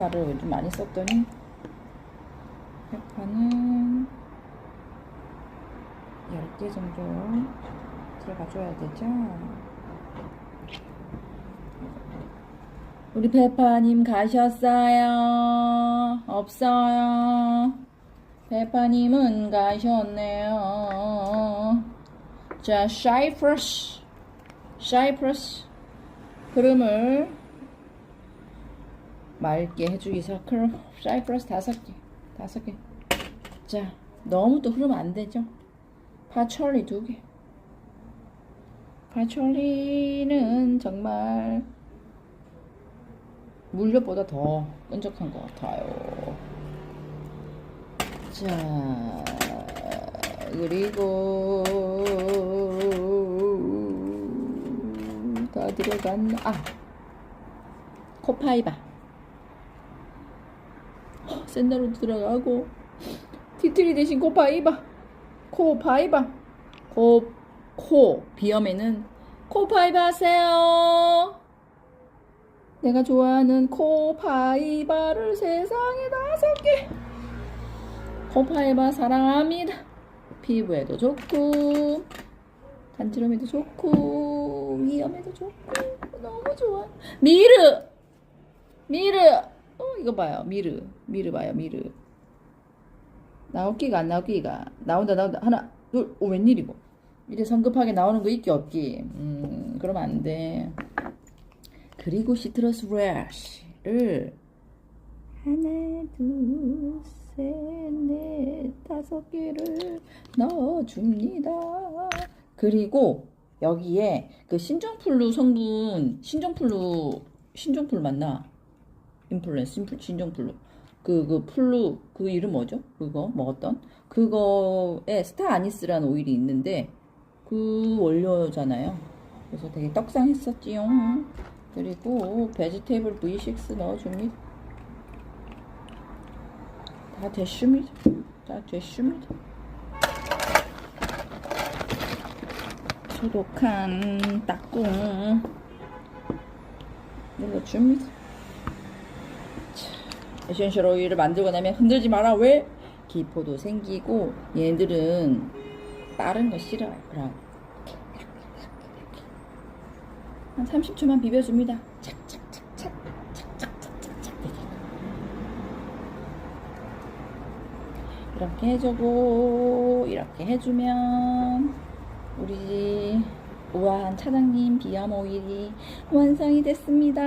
가를 좀 많이 썼더니 페파는 10개 정도 들어가줘야 되죠. 우리 페파님 가셨어요? 없어요? 페파님은 가셨네요. 자, 사이프러스, 사이프러스 흐름을 맑게 해주기 위해서 그럼 사이프러스 다섯 개, 다섯 개. 자, 너무 또 흐르면 안 되죠. 파철리 두 개. 파철리는 정말 물엿보다 더 끈적한 것 같아요. 자, 그리고 다 들어간 아 코파이바 어, 샌다로 들어가고 티트리 대신 코파이바. 코파이바. 코, 코 비염에는 코파이바 하세요. 내가 좋아하는 코파이바를 세상에 다섯 개 코파이바 사랑합니다. 피부에도 좋고 단지럼에도 좋고 위염에도 좋고 너무 좋아. 미르! 미르 어 이거 봐요. 미르 미르 봐요 미르. 나올기가 안 나올기가. 나온다 나온다. 하나 둘 오, 웬일이고. 이래 성급하게 나오는 거 있기 없기 음 그러면 안 돼. 그리고 시트러스 레쉬를 하나 둘 셋 넷 다섯 개를 넣어줍니다. 그리고 여기에 그 신종플루 성분 신종플루 신종플루 맞나 인플루엔스 인플- 신종플루. 그 그 플루 그 이름 뭐죠? 그거 먹었던? 그거에 스타 아니스라는 오일이 있는데 그 원료잖아요. 그래서 되게 떡상했었지요. 그리고 베지테이블 V6 넣어줍니다. 다 됐습니다. 다 됐습니다. 소독한 딱꿍 눌러줍니다. 자, 에센셜 오일을 만들고 나면 흔들지 마라 왜? 기포도 생기고 얘들은 빠른 거 싫어요 그럼 한 30초만 비벼줍니다 착착착착 착착착착착 이렇게 해주고 이렇게 해주면 우리 우아한 차장님 비염 오일이 완성이 됐습니다.